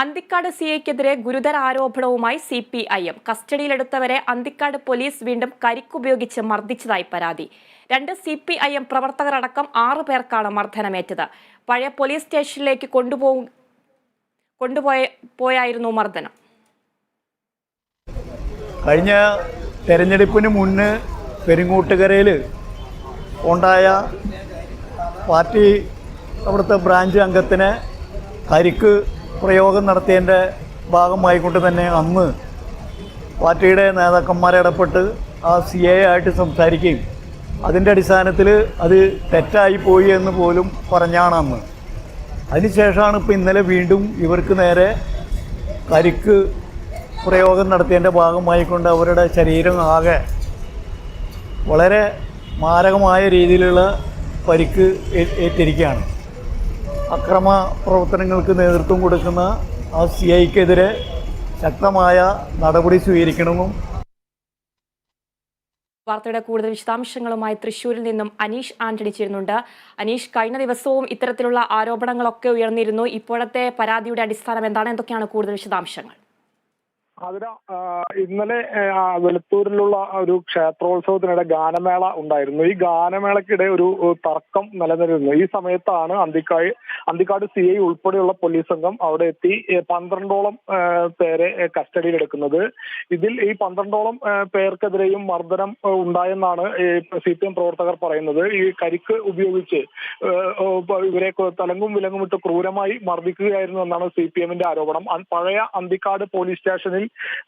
Anthikad C ഐക്കെതിരെ ഗുരുതര ആരോപണവുമായി സി പി ഐ എം കസ്റ്റഡിയിലെടുത്തവരെ അന്തിക്കാട് പോലീസ് വീണ്ടും കരിക്കുപയോഗിച്ച് മർദ്ദിച്ചതായി പരാതി. രണ്ട് സി പി ഐ എം പ്രവർത്തകരടക്കം ആറു പേർക്കാണ് മർദ്ദനമേറ്റത്. പഴയ പോലീസ് സ്റ്റേഷനിലേക്ക് കൊണ്ടുപോകും കൊണ്ടുപോയ പോയായിരുന്നു മർദ്ദനം. കഴിഞ്ഞ തെരഞ്ഞെടുപ്പിന് മുന്ന് പെരിങ്ങോട്ടുകരയിൽ ഉണ്ടായ പാർട്ടി അവിടുത്തെ ബ്രാഞ്ച് അംഗത്തിന് കരിക്ക് പ്രയോഗം നടത്തിയതിന്റെ ഭാഗമായിക്കൊണ്ട് തന്നെ അന്ന് പാർട്ടിയുടെ നേതാക്കന്മാരെ ഇടപെട്ട് ആ സി എ ആയിട്ട് സംസാരിക്കുകയും അതിന്റെ അടിസ്ഥാനത്തിൽ അത് തെറ്റായി പോയി എന്ന് പോലും പറഞ്ഞാണ് അന്ന്. അതിനുശേഷമാണ് ഇപ്പോൾ ഇന്നലെ വീണ്ടും ഇവർക്ക് നേരെ കരിക്ക് പ്രയോഗം നടത്തിയതിന്റെ ഭാഗമായിക്കൊണ്ട് അവരുടെ ശരീരം ആകെ വളരെ മാരകമായ രീതിയിലുള്ള പരിക്ക് ഏറ്റിരിക്കുകയാണ്. അക്രമ പ്രവർത്തനങ്ങൾക്ക് നേതൃത്വം കൊടുക്കുന്ന ആ സി ഐക്കെതിരെ ശക്തമായ നടപടി സ്വീകരിക്കണമെന്നും വാർത്തയുടെ കൂടുതൽ വിശദാംശങ്ങളുമായി തൃശൂരിൽ നിന്നും അനീഷ് ആന്റണി ചേരുന്നുണ്ട്. അനീഷ് കഴിഞ്ഞ ദിവസവും ഇത്തരത്തിലുള്ള ആരോപണങ്ങളൊക്കെ ഉയർന്നിരുന്നു. ഇപ്പോഴത്തെ പരാതിയുടെ അടിസ്ഥാനം എന്താണ്? എന്തൊക്കെയാണ് കൂടുതൽ വിശദാംശങ്ങൾ? അതിന് ഇന്നലെ വെളുത്തൂരിലുള്ള ഒരു ക്ഷേത്രോത്സവത്തിനിടെ ഗാനമേള ഉണ്ടായിരുന്നു. ഈ ഗാനമേളക്കിടെ ഒരു തർക്കം നിലനിന്നിരുന്നു. ഈ സമയത്താണ് അന്തിക്കാട് അന്തിക്കാട് സി ഐ ഉൾപ്പെടെയുള്ള പോലീസ് സംഘം അവിടെ എത്തി പന്ത്രണ്ടോളം പേരെ കസ്റ്റഡിയിലെടുക്കുന്നത്. ഇതിൽ ഈ പന്ത്രണ്ടോളം പേർക്കെതിരെയും മർദ്ദനം ഉണ്ടായെന്നാണ് സി പി എം പ്രവർത്തകർ പറയുന്നത്. ഈ കരിക്ക് ഉപയോഗിച്ച് ഇവരെ തലങ്ങും വിലങ്ങും ഇട്ട് ക്രൂരമായി മർദ്ദിക്കുകയായിരുന്നു എന്നാണ് സി പി എമ്മിന്റെ ആരോപണം. പഴയ അന്തിക്കാട് പോലീസ് സ്റ്റേഷനിൽ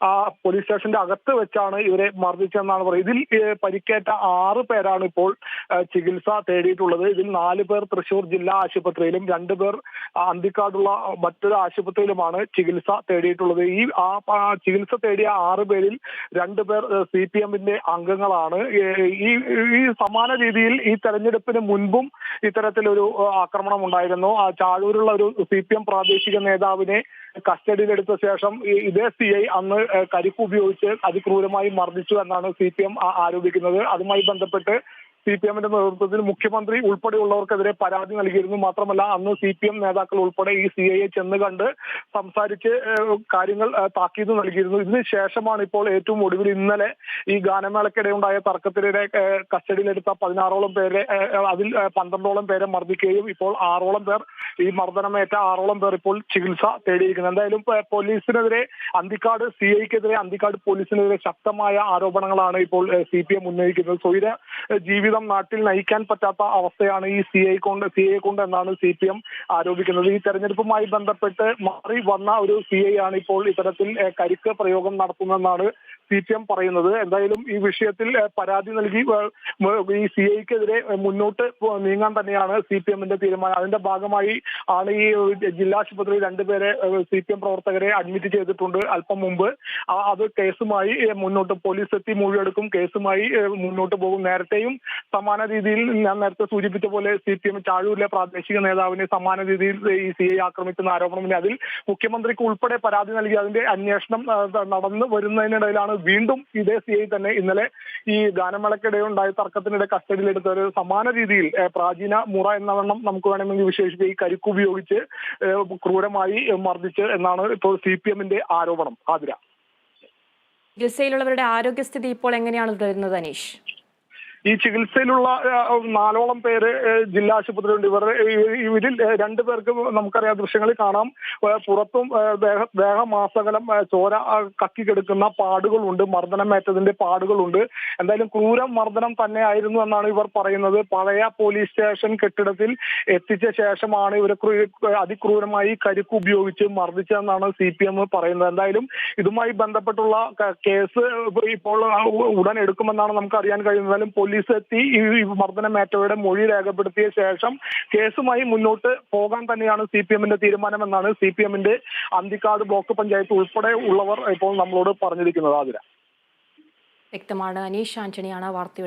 ആ പോലീസ് സ്റ്റേഷന്റെ അകത്ത് വെച്ചാണ് ഇവരെ മർദ്ദിച്ചതെന്നാണ് പറയുന്നത്. ഇതിൽ പരിക്കേറ്റ ആറ് പേരാണ് ഇപ്പോൾ ചികിത്സ തേടിയിട്ടുള്ളത്. ഇതിൽ നാല് പേർ തൃശൂർ ജില്ലാ ആശുപത്രിയിലും രണ്ടു പേർ അന്തിക്കാടുള്ള മറ്റൊരു ആശുപത്രിയിലുമാണ് ചികിത്സ തേടിയിട്ടുള്ളത്. ഈ ആ ചികിത്സ തേടിയ ആറ് പേരിൽ രണ്ടു പേർ സി പി എമ്മിന്റെ അംഗങ്ങളാണ്. ഈ സമാന രീതിയിൽ ഈ തെരഞ്ഞെടുപ്പിന് മുൻപും ഇത്തരത്തിലൊരു ആക്രമണം ഉണ്ടായിരുന്നു ആ ചാഴൂരുള്ള ഒരു സി പി എം പ്രാദേശിക നേതാവിനെ കസ്റ്റഡിയിലെടുത്ത ശേഷം ഇതേ സി ഐ അന്ന് കരിപ്പ് ഉപയോഗിച്ച് അതിക്രൂരമായി മർദ്ദിച്ചു എന്നാണ് സി പി എം ആരോപിക്കുന്നത്. അതുമായി ബന്ധപ്പെട്ട് സി പി എമ്മിന്റെ നേതൃത്വത്തിൽ മുഖ്യമന്ത്രി ഉൾപ്പെടെയുള്ളവർക്കെതിരെ പരാതി നൽകിയിരുന്നു. മാത്രമല്ല അന്ന് സി പി എം നേതാക്കൾ ഉൾപ്പെടെ ഈ സി ഐയെ ചെന്ന് കണ്ട് സംസാരിച്ച് കാര്യങ്ങൾ താക്കീത് നൽകിയിരുന്നു. ഇതിന് ശേഷമാണ് ഇപ്പോൾ ഏറ്റവും ഒടുവിൽ ഇന്നലെ ഈ ഗാനമേളക്കിടെ ഉണ്ടായ തർക്കത്തിനിടെ കസ്റ്റഡിയിലെടുത്ത പതിനാറോളം പേരെ അതിൽ പന്ത്രണ്ടോളം പേരെ മർദ്ദിക്കുകയും ഇപ്പോൾ ആറോളം പേർ ഈ മർദ്ദനമേറ്റ ആറോളം പേർ ഇപ്പോൾ ചികിത്സ തേടിയിരിക്കുന്നത് എന്തായാലും പോലീസിനെതിരെ അന്തിക്കാട് സി ഐക്കെതിരെ അന്തിക്കാട് പോലീസിനെതിരെ ശക്തമായ ആരോപണങ്ങളാണ് ഇപ്പോൾ സി പി എം ഉന്നയിക്കുന്നത്. സ്വൈര ഏഹ്, ജീവിതം നാട്ടിൽ നയിക്കാൻ പറ്റാത്ത അവസ്ഥയാണ് ഈ സി ഐ കൊണ്ട് സി ഐ കൊണ്ട് എന്നാണ് സി പി എം ആരോപിക്കുന്നത്. ഈ തെരഞ്ഞെടുപ്പുമായി ബന്ധപ്പെട്ട് മാറി വന്ന ഒരു സി ഐ ആണ് ഇപ്പോൾ ഇത്തരത്തിൽ കരിക്ക് പ്രയോഗം നടത്തുന്നതെന്നാണ് സി പി എം പറയുന്നത് എന്തായാലും ഈ വിഷയത്തിൽ പരാതി നൽകി ഈ സി ഐക്കെതിരെ മുന്നോട്ട് നീങ്ങാൻ തന്നെയാണ് സി പി എമ്മിന്റെ തീരുമാനം. അതിന്റെ ഭാഗമായി ആണ് ഈ ജില്ലാ ആശുപത്രിയിൽ രണ്ടുപേരെ സി പി എം പ്രവർത്തകരെ അഡ്മിറ്റ് ചെയ്തിട്ടുണ്ട് അല്പം മുമ്പ്. അത് കേസുമായി മുന്നോട്ട് പോലീസ് എത്തി മൊഴിയെടുക്കും. കേസുമായി മുന്നോട്ട് പോകും. നേരത്തെയും സമാന രീതിയിൽ ഞാൻ നേരത്തെ സൂചിപ്പിച്ച പോലെ സി പി എം ചാഴൂരിലെ പ്രാദേശിക നേതാവിനെ സമാന രീതിയിൽ ഈ സി ഐ ആക്രമിക്കുന്ന ആരോപണമില്ല അതിൽ മുഖ്യമന്ത്രിക്ക് ഉൾപ്പെടെ പരാതി നൽകി അതിന്റെ അന്വേഷണം നടന്നു വരുന്നതിനിടയിലാണ് വീണ്ടും ഇതേ സി ഐ തന്നെ ഇന്നലെ ഈ ഗാനമേളക്കിടെ ഉണ്ടായ തർക്കത്തിനിടെ കസ്റ്റഡിയിലെടുത്ത ഒരു സമാന രീതിയിൽ പ്രാചീന മുറ എന്ന വണ്ണം നമുക്ക് വേണമെങ്കിൽ വിശേഷിപ്പിക്കുക ഈ കരിക്ക് ഉപയോഗിച്ച് ക്രൂരമായി മർദ്ദിച്ച് എന്നാണ് ഇപ്പോൾ സി പി എമ്മിന്റെ ആരോപണം. ആതിര. ചികിത്സയിലുള്ളവരുടെ ആരോഗ്യസ്ഥിതി ഇപ്പോൾ എങ്ങനെയാണ് തുടരുന്നത് അനീഷ്? ഈ ചികിത്സയിലുള്ള നാലോളം പേര് ജില്ലാ ആശുപത്രിയിലുണ്ട്. ഇവർ ഇവരിൽ രണ്ടു പേർക്ക് നമുക്കറിയാം ദൃശ്യങ്ങളിൽ കാണാം. പുറത്തും ദേഹമാസകലം ചോര കക്കിക്കെടുക്കുന്ന കക്കി കിടക്കുന്ന പാടുകളുണ്ട്. മർദ്ദനമേറ്റതിന്റെ പാടുകളുണ്ട്. എന്തായാലും ക്രൂര മർദ്ദനം തന്നെയായിരുന്നു എന്നാണ് ഇവർ പറയുന്നത്. പഴയ പോലീസ് സ്റ്റേഷൻ കെട്ടിടത്തിൽ എത്തിച്ച ശേഷമാണ് ഇവരെ അതിക്രൂരമായി കരുക്ക് ഉപയോഗിച്ച് മർദ്ദിച്ചതെന്നാണ് സി പി എം പറയുന്നത്. എന്തായാലും ഇതുമായി ബന്ധപ്പെട്ടുള്ള കേസ് ഇപ്പോൾ ഉടൻ എടുക്കുമെന്നാണ് നമുക്ക് അറിയാൻ കഴിയുന്നതായാലും പോലീസ് എത്തി ഈ മർദ്ദനമേറ്റവരുടെ മൊഴി രേഖപ്പെടുത്തിയ ശേഷം കേസുമായി മുന്നോട്ട് പോകാൻ തന്നെയാണ് സി പി എമ്മിന്റെ തീരുമാനമെന്നാണ് സി പി എമ്മിന്റെ അന്തിക്കാട് ബ്ലോക്ക് പഞ്ചായത്ത് ഉൾപ്പെടെ ഉള്ളവർ ഇപ്പോൾ നമ്മളോട് പറഞ്ഞിരിക്കുന്നത് ആതിര. വ്യക്തമാണ്. അനീഷ് ആന്റണിയാണ് വാർത്തയുടെ